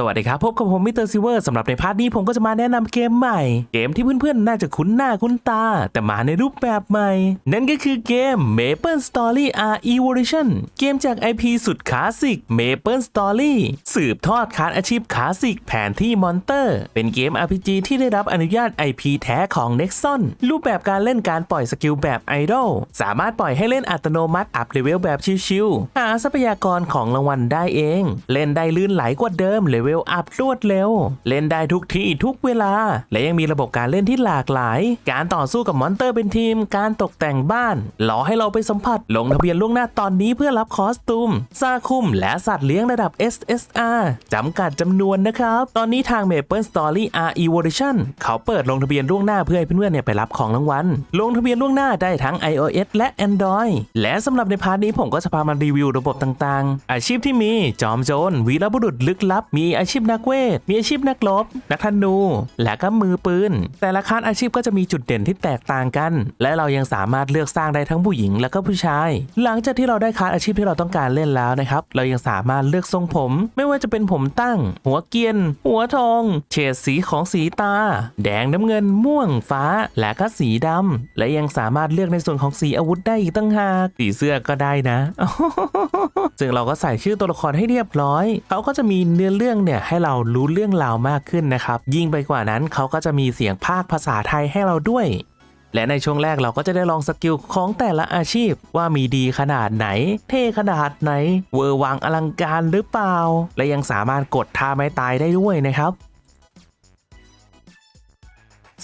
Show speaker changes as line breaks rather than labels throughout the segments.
สวัสดีครับ พบกับผมมิสเตอร์ซิเวอร์สำหรับในพาร์ทนี้ผมก็จะมาแนะนำเกมใหม่ เกมที่เพื่อนๆ น่าจะคุ้นหน้าคุ้นตา แต่มาในรูปแบบใหม่ นั่นก็คือเกม Maple Story R Evolution เกมจาก IP สุดคลาสสิก Maple Story สืบทอดคาร์ดอาชีพคลาสสิกแผนที่มอนเตอร์ เป็นเกม RPG ที่ได้รับอนุญาต IP แท้ของ Nexon รูปแบบการเล่นการปล่อยสกิลแบบไอดอลสามารถปล่อยให้เล่นอัตโนมัติอัพเลเวลแบบชิวๆหาทรัพยากรของรางวัลได้เอง เล่นได้ลื่นไหลกว่าเดิมเลเวลอัพรวดเร็ว เล่นได้ทุกที่ทุกเวลา และยังมีระบบการเล่นที่หลากหลาย การต่อสู้กับมอนเตอร์เป็นทีม การตกแต่งบ้านรอให้เราไปสัมผัสลงทะเบียนล่วงหน้าตอนนี้เพื่อรับคอสตูมซาคุม และสัตว์เลี้ยงระดับ SSR จำกัดจำนวนนะครับ ตอนนี้ทาง Maple Story R Evolution เขาเปิดลงทะเบียนล่วงหน้าเพื่อให้เพื่อนๆเนี่ยไปรับของรางวัลลงทะเบียนล่วงหน้าได้ทั้ง iOS และ Android และสำหรับในพาร์ทนี้ผมก็จะพามารีวิวระบบต่างๆ อาชีพที่มีจอมโจรวีรบุรุษลึกลับมีอาชีพนักเวท มีอาชีพนักรบ นักธนู และก็มือปืน แต่ละคลาสอาชีพก็จะมีจุดเด่นที่แตกต่างกัน และเรายังสามารถเลือกสร้างได้ทั้งผู้หญิงและก็ผู้ชาย หลังจากที่เราได้คลาสอาชีพที่เราต้องการเล่นแล้วนะครับ เรายังสามารถเลือกทรงผม ไม่ว่าจะเป็นผมตั้ง หัวเกียน หัวทอง เฉดสีของสีตา แดงน้ำเงิน ม่วง ฟ้า และก็สีดำ และยังสามารถเลือกในส่วนของสีอาวุธได้อีกตั้งหาก สีเสื้อก็ได้นะ ซึ่งเราก็ใส่ชื่อตัวละครให้เรียบร้อย เขาก็จะมีเนื้อเรื่องเนี่ยให้เรารู้เรื่องราวมากขึ้นนะครับ ยิ่งไปกว่านั้นเขาก็จะมีเสียงภาคภาษาไทยให้เราด้วย และในช่วงแรกเราก็จะได้ลองสกิลของแต่ละอาชีพว่ามีดีขนาดไหน เท่ขนาดไหน เวอร์วังอลังการหรือเปล่า และยังสามารถกดท่าไม้ตายได้ด้วยนะครับ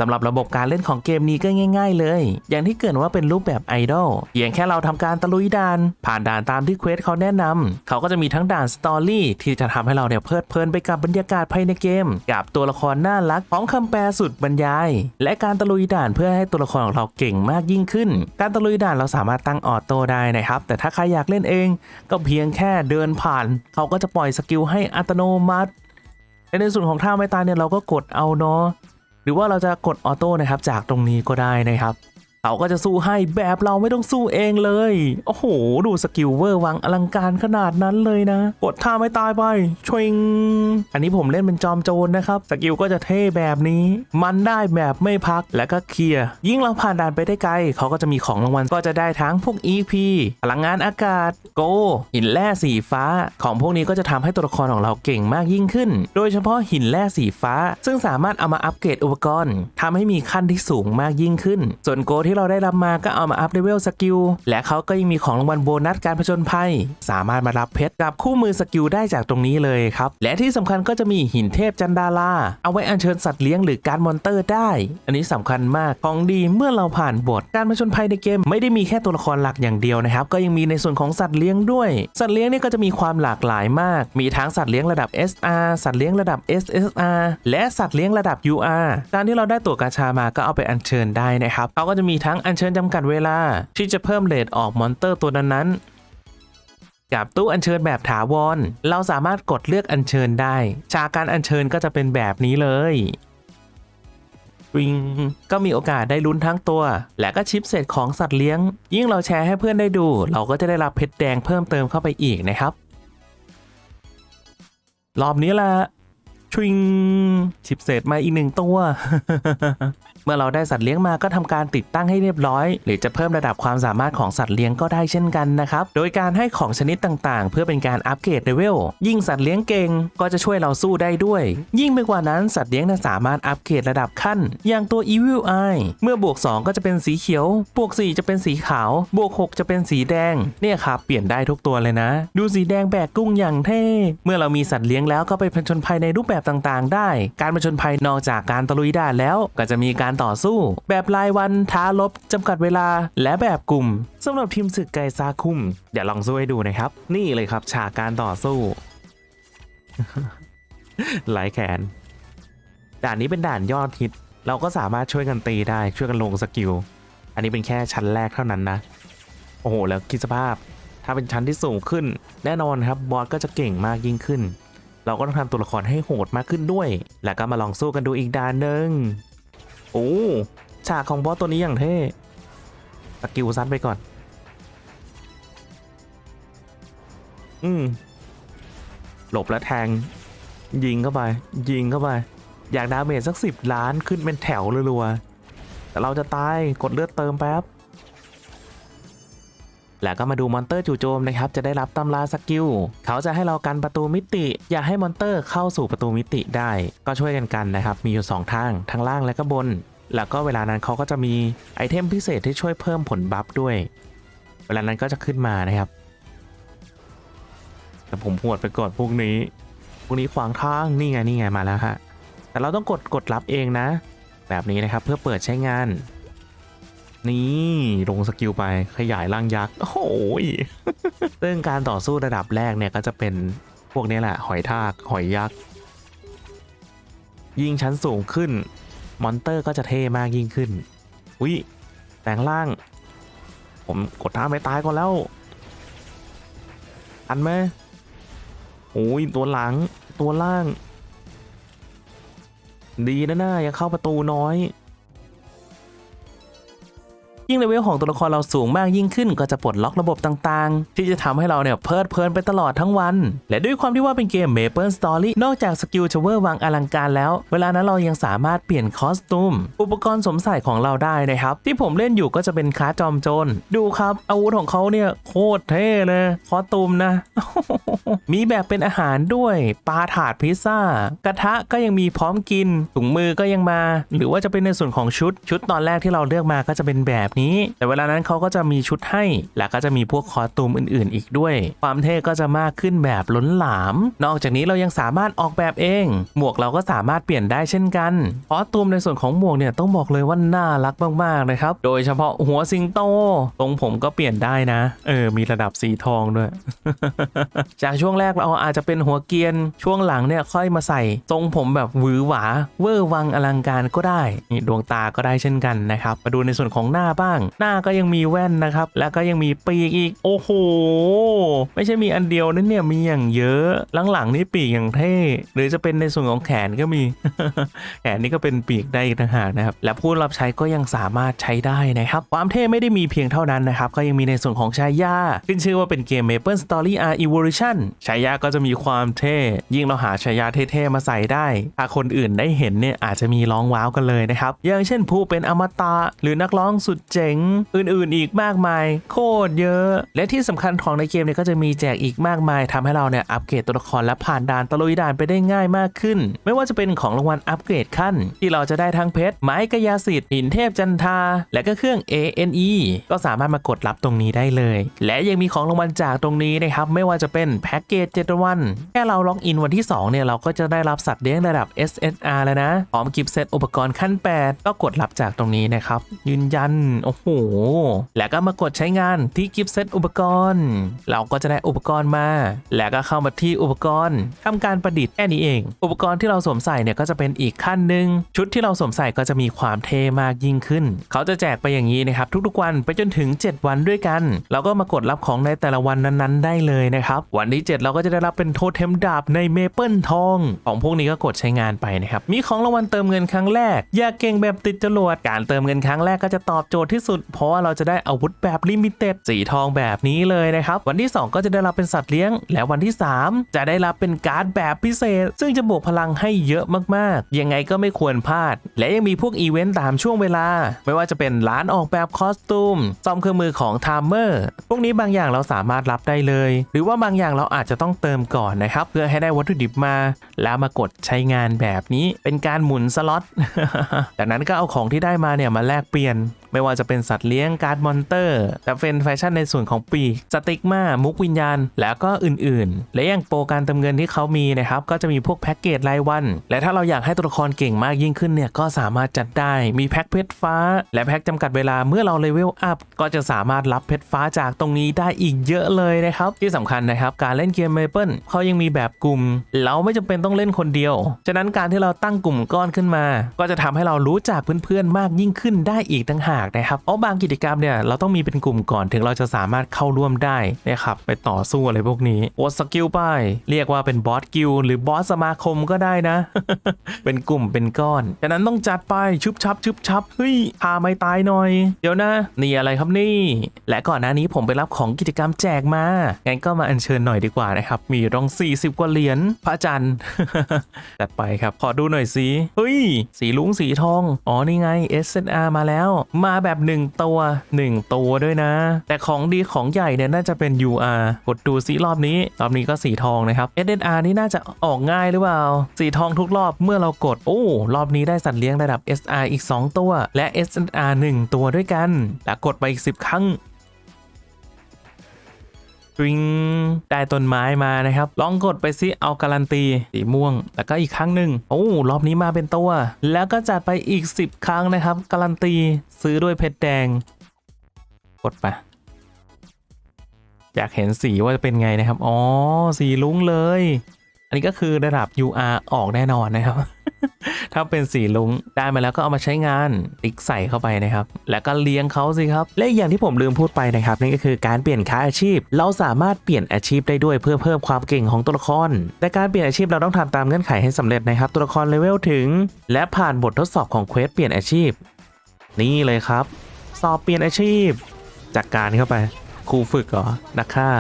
สำหรับระบบการเล่นของเกมนี้ก็ง่าย ๆ เลย อย่างที่เกิดว่าเป็นรูปแบบไอดอลเพียงแค่เราทำการตะลุยด่าน ผ่านด่านตามที่เควสเขาแนะนำเขาก็จะมีทั้งด่านสตอรี่ที่จะทำให้เราเนี่ยเพลิดเพลินไปกับบรรยากาศภายในเกม กับตัวละครน่ารักพร้อมคำแปลสุดบรรยาย และการตะลุยด่านเพื่อให้ตัวละครของเราเก่งมากยิ่งขึ้น การตะลุยด่านเราสามารถตั้งออโต้ได้นะครับ แต่ถ้าใครอยากเล่นเอง ก็เพียงแค่เดินผ่าน เขาก็จะปล่อยสกิลให้อัตโนมัติในส่วนของท่าไม่ตายเนี่ยเราก็กดเอาเนาะ หรือว่าเราจะกดออโต้นะครับจากตรงนี้ก็ได้นะครับ เขาก็จะสู้ให้แบบเราไม่ต้องสู้เองเลย โอ้โห ดูสกิลเวอร์วังอลังการขนาดนั้นเลยนะ กดท่าไม่ตายไปชวิง อันนี้ผมเล่นเป็นจอมโจรนะครับ สกิลก็จะเท่แบบนี้ มันได้แบบไม่พักและก็เคลียร์ ยิ่งเราผ่านด่านไปได้ไกล เขาก็จะมีของรางวัลก็จะได้ทั้งพวก EP พลังงานอากาศ โกหินแร่สีฟ้า ของพวกนี้ก็จะทำให้ตัวละครของเราเก่งมากยิ่งขึ้น โดยเฉพาะหินแร่สีฟ้า ซึ่งสามารถเอามาอัปเกรดอุปกรณ์ทำให้มีขั้นที่สูงมากยิ่งขึ้น ส่วนโกที่เราได้รับมาก็เอามาอัพเลเวลสกิลและเขาก็ยังมีของรางวัลโบนัสการผจญภัย สามารถมารับเพชรกับคู่มือสกิลได้จากตรงนี้เลยครับ และที่สำคัญก็จะมีหินเทพจันดาราเอาไว้อัญเชิญสัตว์เลี้ยงหรือการมอนเตอร์ได้ อันนี้สำคัญมากของดีเมื่อเราผ่านบทการผจญภัยในเกม ไม่ได้มีแค่ตัวละครหลักอย่างเดียวนะครับ ก็ยังมีในส่วนของสัตว์เลี้ยงด้วย สัตว์เลี้ยงนี่ก็จะมีความหลากหลายมาก มีทั้งสัตว์เลี้ยงระดับ SR สัตว์เลี้ยงระดับ SSR และสัตว์เลี้ยงระดับ UR การที่เราได้ตัวกาชามาก็เอาไปอัญเชิญได้นะครับเขาก็จะมีทั้งอัญเชิญจำกัดเวลาที่จะเพิ่มเลทออกมอนเตอร์ตัวนั้นๆกับตู้อัญเชิญแบบถาวร เราสามารถกดเลือกอัญเชิญได้ ฉากการอัญเชิญก็จะเป็นแบบนี้เลยวิงก็มีโอกาสได้ลุ้นทั้งตัว และก็ชิปเศษของสัตว์เลี้ยง ยิ่งเราแชร์ให้เพื่อนได้ดู เราก็จะได้รับเพชรแดงเพิ่มเติมเข้าไปอีกนะครับ รอบนี้ละชิงชิปเศษมาอีกหนึ่งตัว เมื่อเราได้สัตว์เลี้ยงมาก็ทำการติดตั้งให้เรียบร้อย หรือจะเพิ่มระดับความสามารถของสัตว์เลี้ยงก็ได้เช่นกันนะครับ โดยการให้ของชนิดต่างๆ เพื่อเป็นการอัปเกรดเลเวล ยิ่งสัตว์เลี้ยงเก่งก็จะช่วยเราสู้ได้ด้วย ยิ่งไปกว่านั้นสัตว์เลี้ยงสามารถอัปเกรดระดับขั้น อย่างตัว Evil Eye เมื่อบวก 2 ก็จะเป็นสีเขียว บวก 4 จะเป็นสีขาว บวก 6 จะเป็นสีแดง เนี่ยครับเปลี่ยนได้ทุกตัวเลยนะ ดูสีแดงแบกกุ้งอย่างเท่ เมื่อเรามีสัตว์เลี้ยงแล้วก็ไปผจญภัยในรูปแบบต่างๆ ได้ การผจญภัยนอกจากการตะลุยด่านแล้ว ก็จะมีการต่อสู้ แบบรายวันท้าลบจำกัดเวลา และแบบกลุ่มสำหรับทีมศึกไกซาคุมเดี๋ยวลองสู้ให้ดูนะครับ นี่เลยครับฉากการต่อสู้หลายแขน ด่านนี้เป็นด่านยอดฮิต เราก็สามารถช่วยกันตีได้ช่วยกันลงสกิล อันนี้เป็นแค่ชั้นแรกเท่านั้นนะ โอ้โห แล้วคิดสภาพ ถ้าเป็นชั้นที่สูงขึ้น แน่นอนครับบอสก็จะเก่งมากยิ่งขึ้น เราก็ต้องทำตัวละครให้โหดมากขึ้นด้วย แล้วก็มาลองสู้กันดูอีกด่านหนึ่ง โอ้ฉากของบอสตัวนี้อย่างเท่สกิลซัดไปก่อน อืม หลบแล้วแทง ยิงเข้าไป ยิงเข้าไป อยากดาเมจสักสิบล้านขึ้นเป็นแถวรัวๆแต่เราจะตาย กดเลือดเติมแป๊บ แล้วก็มาดูมอนเตอร์จู่โจมนะครับจะได้รับตำราสกิลเขาจะให้เรากันประตูมิติ อย่าให้มอนเตอร์เข้าสู่ประตูมิติได้ ก็ช่วยกันกันนะครับมีอยู่ 2 ทางทั้งล่างและก็บน แล้วก็เวลานั้นเขาก็จะมีไอเทมพิเศษที่ช่วยเพิ่มผลบัฟด้วย เวลานั้นก็จะขึ้นมานะครับแต่ผมหวดไปก่อนพวกนี้พวกนี้ขวางทางนี่ไงนี่ไงมาแล้วฮะแต่เราต้องกดกดรับเองนะ แบบนี้นะครับเพื่อเปิดใช้งาน นี่ลงสกิลไปขยายร่างยักษ์ โอ้โหซึ่งการต่อสู้ระดับแรกเนี่ยก็จะเป็นพวกนี้แหละ หอยทาก หอยยักษ์ ยิ่งชั้นสูงขึ้น มอนเตอร์ก็จะเท่มากยิ่งขึ้น อุ้ยแปลงร่าง ผมกดท่าไม่ตายก่อนแล้ว อันไหมโอ้ยตัวหลังตัวล่าง ดีนะหน่ายังเข้าประตูน้อย ยิ่งเลเวลของตัวละครเราสูงมากยิ่งขึ้นก็จะปลดล็อกระบบต่างๆ ที่จะทำให้เราเนี่ยเพลิดเพลินไปตลอดทั้งวัน และด้วยความที่ว่าเป็นเกม Maple Story นอกจากสกิลจะเวอร์วังอลังการแล้ว เวลานั้นเรายังสามารถเปลี่ยนคอสตูม อุปกรณ์สวมใส่ของเราได้นะครับ ที่ผมเล่นอยู่ก็จะเป็นคาจอมโจรดูครับอาวุธของเขาเนี่ยโคตรเท่เลยคอสตูมนะ มีแบบเป็นอาหารด้วยปลาถาดพิซซ่ากระทะก็ยังมีพร้อมกินถุงมือก็ยังมา หรือว่าจะเป็นในส่วนของชุดชุดตอนแรกที่เราเลือกมาก็จะเป็นแบบนี้ แต่เวลานั้นเขาก็จะมีชุดให้ และก็จะมีพวกคอตูมอื่นๆ อีกด้วย ความเท่ก็จะมากขึ้นแบบล้นหลาม นอกจากนี้เรายังสามารถออกแบบเอง หมวกเราก็สามารถเปลี่ยนได้เช่นกันคอตูมในส่วนของหมวกเนี่ยต้องบอกเลยว่าน่ารักมากๆนะครับ โดยเฉพาะหัวสิงโตตรงผมก็เปลี่ยนได้นะ เออ มีระดับสีทองด้วย จากช่วงแรกเราอาจจะเป็นหัวเกียน ช่วงหลังเนี่ยค่อยมาใส่ทรงผมแบบหวือหวา เวอร์วังอลังการก็ได้ นี่ดวงตาก็ได้เช่นกันนะครับ มาดูในส่วนของหน้าบ้างหน้าก็ยังมีแว่นนะครับ แล้วก็ยังมีปีกอีก โอ้โห ไม่ใช่มีอันเดียวนั่นเนี่ยมีอย่างเยอะ หลังๆนี่ปีกอย่างเท่ หรือจะเป็นในส่วนของแขนก็มี แขนนี่ก็เป็นปีกได้อีกต่างหากนะครับ และผู้รับใช้ก็ยังสามารถใช้ได้นะครับ ความเท่ไม่ได้มีเพียงเท่านั้นนะครับ ก็ยังมีในส่วนของชายา ขึ้นชื่อว่าเป็นเกม Maple Story R Evolution ชายาก็จะมีความเท่ ยิ่งเราหาชายาเท่ๆมาใส่ได้ถ้าคนอื่นได้เห็นเนี่ยอาจจะมีร้องว้าวกันเลยนะครับ อย่างเช่นผู้เป็นอมตะหรือนักร้องสุดเจ๋งอื่นๆอีกมากมาย โคตรเยอะ และที่สำคัญของในเกมเนี่ยก็จะมีแจกอีกมากมายทำให้เราเนี่ยอัปเกรดตัวละครและผ่านด่านตะลุยด่านไปได้ง่ายมากขึ้น ไม่ว่าจะเป็นของรางวัลอัปเกรดขั้น ที่เราจะได้ทั้งเพชรไม้กายาสิทธิ์หินเทพจันทา และก็เครื่อง ANE ก็สามารถมากดรับตรงนี้ได้เลย และยังมีของรางวัลจากตรงนี้นะครับไม่ว่าจะเป็นแพ็กเกจ7วันแค่เราล็อกอินวันที่ 2 เนี่ยเราก็จะได้รับสัตว์เลี้ยงระดับ SSR แล้วนะพร้อมกิฟต์เซตอุปกรณ์ขั้น 8 ก็กดรับจากตรงนี้นะครับยืนยันโอ้โห แล้วก็มากดใช้งานที่กิฟต์เซตอุปกรณ์ เราก็จะได้อุปกรณ์มา แล้วก็เข้ามาที่อุปกรณ์ทำการประดิษฐ์แค่นี้เอง อุปกรณ์ที่เราสวมใส่เนี่ยก็จะเป็นอีกขั้นหนึ่งชุดที่เราสวมใส่ก็จะมีความเท่มากยิ่งขึ้น เขาจะแจกไปอย่างนี้นะครับทุกๆวันไปจนถึง 7 วันด้วยกัน เราก็มากดรับของในแต่ละวันนั้นๆ ได้เลยนะครับ วันที่ 7 เราก็จะได้รับเป็นโทเทมดาบในเมเปิลทอง ของพวกนี้ก็กดใช้งานไปนะครับมีของรางวัลเติมเงินครั้งแรกอยากเก่งแบบติดจรวดการเติมเงินครั้งแรกก็จะตอบโจทย์ที่สุด เพราะว่าเราจะได้อาวุธแบบลิมิเต็ดสีทองแบบนี้เลยนะครับ วันที่ 2 ก็จะได้รับเป็นสัตว์เลี้ยง และวันที่ 3 จะได้รับเป็นการ์ดแบบพิเศษ ซึ่งจะบวกพลังให้เยอะมากๆ ยังไงก็ไม่ควรพลาด และยังมีพวกอีเวนต์ตามช่วงเวลา ไม่ว่าจะเป็นร้านออกแบบคอสตูมซ่อมเครื่องมือของไทม์เมอร์พวกนี้บางอย่างเราสามารถรับได้เลย หรือว่าบางอย่างเราอาจจะต้องเติมก่อนนะครับเพื่อให้ได้วัตถุดิบมา แล้วมากดใช้งานแบบนี้เป็นการหมุนสล็อตจากนั้นก็เอาของที่ได้มาเนี่ยมาแลกเปลี่ยนไม่ว่าจะเป็นสัตว์เลี้ยงการ์ดมอนเตอร์ แต่เป็นแฟชั่นในส่วนของปีกสติกมามุกวิญญาณ แล้วก็อื่นๆ และอย่างโปรการเติมเงินที่เขามีนะครับก็จะมีพวกแพ็กเกจรายวัน และถ้าเราอยากให้ตัวละครเก่งมากยิ่งขึ้นเนี่ยก็สามารถจัดได้มีแพ็กเพชรฟ้า และแพ็กจำกัดเวลาเมื่อเราเลเวลอัพก็จะสามารถรับเพชรฟ้าจากตรงนี้ได้อีกเยอะเลยนะครับที่สำคัญนะครับการเล่นเกมเมเปิลเขายังมีแบบกลุ่ม เราไม่จำเป็นต้องเล่นคนเดียว ฉะนั้นการที่เราตั้งกลุ่มก้อนขึ้นมา ก็จะทำให้เรารู้จักเพื่อนๆมากยิ่งขึ้นได้อีกต่างหากนะครับนะครับเพราบางกิจกรรมเนี่ยเราต้องมีเป็นกลุ่มก่อนถึงเราจะสามารถเข้าร่วมได้นะครับไปต่อสู้อะไรพวกนี้โอดสกิลไปเรียกว่าเป็นบอสกิลหรือบอสสมาคมก็ได้นะ เป็นกลุ่มเป็นก้อนฉะนั้นต้องจัดไปชุบชับชุบชับเฮ้ยพาไม่ตายหน่อย เดี๋ยวนะ นี่อะไรครับนี่ และก่อนหน้านี้ผมไปรับของกิจกรรมแจกมางั้นก็มาอัญเชิญหน่อยดีกว่านะครับ มีรอง 40 กว่าเหรียญพระจันทร์จัดไปครับขอดูหน่อยสิเฮ้ยสีลุงสีทองอ๋อนี่ไง SNR มาแล้ว มาแบบ1ตัว1 ตัวด้วยนะ แต่ของดีของใหญ่เนี่ยน่าจะเป็น UR กดดูซิรอบนี้ รอบนี้ก็สีทองนะครับ SNR นี่น่าจะออกง่ายหรือเปล่า สีทองทุกรอบเมื่อเรากด โอ้รอบนี้ได้สัตว์เลี้ยงระดับ SR อีก 2 ตัว และ SNR 1 ตัวด้วยกัน แล้วกดไปอีก 10 ครั้ง ริงได้ต้นไม้มานะครับ ลองกดไปซิเอาการันตีสีม่วง แล้วก็อีกครั้งหนึ่งโอ้รอบนี้มาเป็นตัว แล้วก็จัดไปอีก 10 ครั้งนะครับ การันตีซื้อด้วยเพชรแดง กดไปอยากเห็นสีว่าจะเป็นไงนะครับ อ๋อ สีลุ้งเลย อันนี้ก็คือระดับ UR ออกแน่นอนนะครับ ถ้าเป็นสีลุงได้มาแล้วก็เอามาใช้งานติ๊กใส่เข้าไปนะครับ แล้วก็เลี้ยงเขาสิครับและอย่างที่ผมลืมพูดไปนะครับนั่นก็คือการเปลี่ยนค่าอาชีพ เราสามารถเปลี่ยนอาชีพได้ด้วยเพื่อเพิ่มความเก่งของตัวละครแต่การเปลี่ยนอาชีพเราต้องทำตามเงื่อนไขให้สำเร็จนะครับ ตัวละครเลเวลถึง และผ่านบททดสอบของเควสเปลี่ยนอาชีพ นี่เลยครับ สอบเปลี่ยนอาชีพจัดการเข้าไปครูฝึกเหรอนักฆ่า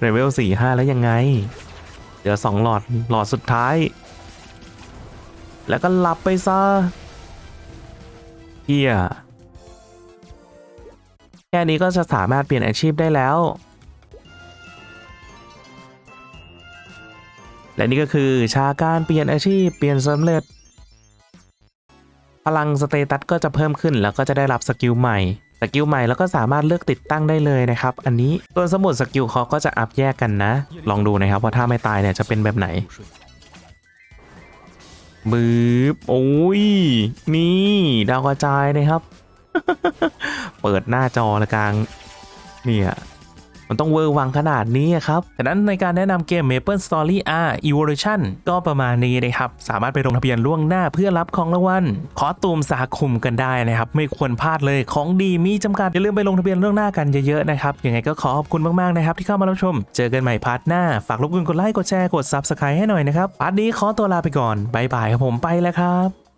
เลเวลสี่ห้าแล้วยังไง เดี๋ยวสองหลอดหลอดสุดท้าย แล้วก็หลับไปซะเฮียแค่นี้ก็จะสามารถเปลี่ยนอาชีพได้แล้ว และนี่ก็คือชาการเปลี่ยนอาชีพเปลี่ยนสำเร็จ พลังสเตตัสก็จะเพิ่มขึ้นแล้วก็จะได้รับสกิลใหม่สกิลใหม่แล้วก็สามารถเลือกติดตั้งได้เลยนะครับ อันนี้ส่วนสมุดสกิลเขาก็จะอัพแยกกันนะ ลองดูนะครับว่าถ้าไม่ตายเนี่ยจะเป็นแบบไหน บืบโอ้ย นี่ ดาวกระจายนะครับ เปิดหน้าจอละกลาง เนี่ย มันต้องเวอร์วังขนาดนี้อะครับฉะนั้นในการแนะนำเกม Maple Story R Evolution ก็ประมาณนี้นะครับ สามารถไปลงทะเบียนล่วงหน้าเพื่อรับของรางวัลขอตูมสาคุมกันได้นะครับ ไม่ควรพลาดเลยของดีมีจำกัด อย่าลืมไปลงทะเบียนล่วงหน้ากันเยอะๆนะครับ ยังไงก็ขอขอบคุณมากๆนะครับที่เข้ามารับชม เจอกันใหม่พาร์ทหน้า ฝากรบกวนกดไลค์ กดแชร์ กด Subscribe ให้หน่อยนะครับ พาร์ทนี้ขอตัวลาไปก่อนบายบายครับผมไปแล้วครับ